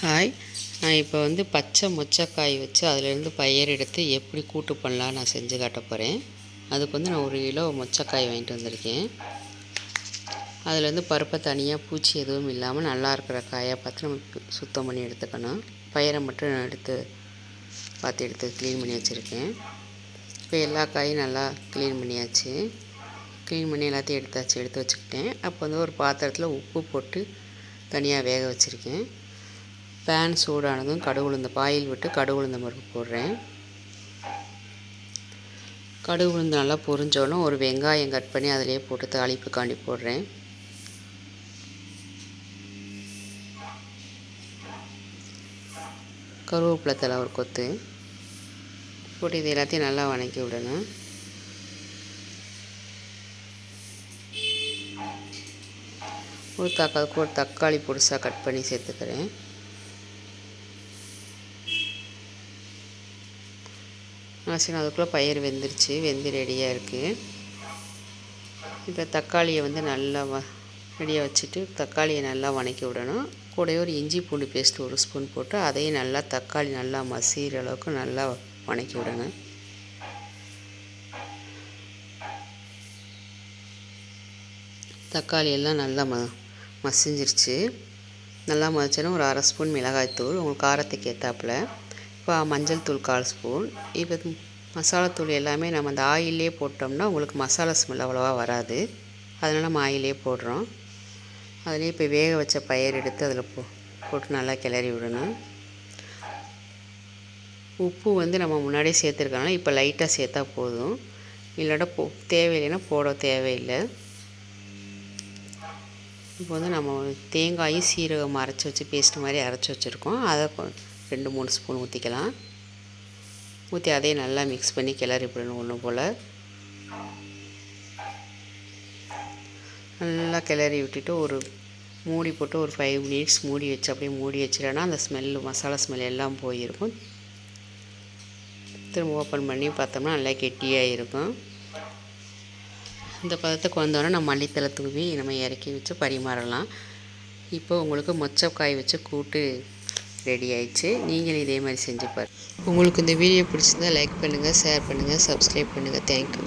Hi. நான் இப்போ வந்து பச்சை மொச்சக்காய் வச்சு அதிலேருந்து பயிர் எடுத்து எப்படி கூட்டு பண்ணலாம் நான் செஞ்சு காட்ட போகிறேன் அதுக்கு வந்து நான் ஒரு கிலோ மொச்சக்காய் வாங்கிட்டு வந்திருக்கேன். அதுலேருந்து பருப்பை தனியாக பூச்சி எதுவும் இல்லாமல் நல்லா இருக்கிற காயாக பார்த்து நம்ம சுத்தம் பண்ணி எடுத்துக்கணும். பயிரை மட்டும் நான் எடுத்து பார்த்து எடுத்து க்ளீன் பண்ணி வச்சுருக்கேன். இப்போ எல்லா காயும் நல்லா க்ளீன் பண்ணியாச்சு. க்ளீன் பண்ணி எல்லாத்தையும் எடுத்தாச்சு எடுத்து வச்சுக்கிட்டேன். அப்போ வந்து ஒரு பாத்திரத்தில் உப்பு போட்டு தனியாக வேக வச்சுருக்கேன். பேன் சூடானதும் கடுகு உளுந்த பாயில் விட்டு கடுகு உளுந்த பருப்பு போடுறேன். கடுகு உளுந்து நல்லா பொரிஞ்சோடனும் ஒரு வெங்காயம் கட் பண்ணி அதிலே போட்டு தாளிப்பு காண்டி போடுறேன். கருவேப்பிலை தலை ஒரு கொத்து. போட்டு இது எல்லாத்தையும் நல்லா வணக்கி விடணும். ஒரு தக்காளி ஒரு தக்காளி பொடிசாக கட் பண்ணி சேர்த்துக்கிறேன். சரி அதுக்குள்ளே பயிர் வெந்துருச்சு வெந்து ரெடியாக இருக்குது இப்போ தக்காளியை வந்து நல்லா வ ரெடியாக வச்சுட்டு தக்காளியை நல்லா வணக்கி விடணும். கூடவே ஒரு இஞ்சி பூண்டு பேஸ்ட் ஒரு ஸ்பூன் போட்டு அதையும் நல்லா தக்காளி நல்லா மசிகிற அளவுக்கு நல்லா வணக்கி விடணும். தக்காளி எல்லாம் நல்லா ம மசிஞ்சிருச்சு. நல்லா மதிச்சோன்னா ஒரு அரை ஸ்பூன் மிளகாய்த்தூள் உங்களுக்கு காரத்துக்கு ஏற்றாப்புல இப்போ மஞ்சள் தூள் கால் ஸ்பூன். இப்போ மசாலாத்தூள் எல்லாமே நம்ம அந்த ஆயிலே போட்டோம்னா உங்களுக்கு மசாலா ஸ்மெல் அவ்வளோவா வராது. அதனால் நம்ம ஆயிலே போடுறோம். அதிலே இப்போ வேக வச்ச பயிர் எடுத்து அதில் போ போட்டு நல்லா கிளறி விடணும். உப்பு வந்து நம்ம முன்னாடியே சேர்த்துருக்கனால இப்போ லைட்டாக சேர்த்தா போதும். இல்லாட்டா போ தேவையில்லைன்னா போட தேவையில்லை. இப்போ வந்து நம்ம தேங்காயும் சீரகம் அரைச்சி வச்சு பேஸ்ட் மாதிரி அரைச்சி வச்சுருக்கோம். அதை ரெண்டு மூணு ஸ்பூன் ஊற்றிக்கலாம் ஊற்றி அதையும் நல்லா மிக்ஸ் பண்ணி கிளறி விடணும் ஒன்று போல். நல்லா கிளறி விட்டுட்டு ஒரு மூடி போட்டு ஒரு ஃபைவ் மினிட்ஸ் மூடி வச்சு அப்படியே மூடி வச்சிடனா அந்த ஸ்மெல்லு மசாலா ஸ்மெல் எல்லாம் போயிருக்கும். திரும்ப ஓப்பன் பண்ணி பார்த்தோம்னா நல்லா கெட்டியாக இருக்கும் இந்த பதத்துக்கு வந்தோடனே நம்ம மல்லித்தலை தூவி நம்ம இறக்கி வச்சு பரிமாறலாம். இப்போ உங்களுக்கு மொச்சக்காய் வச்சு கூட்டு ரெடி ஆயிடுச்சு நீங்களும் இதே மாதிரி செஞ்சு பாருங்கள் உங்களுக்கு இந்த வீடியோ பிடிச்சிருந்தா லைக் பண்ணுங்கள் ஷேர் பண்ணுங்கள் சப்ஸ்கிரைப் பண்ணுங்கள் தேங்க்யூ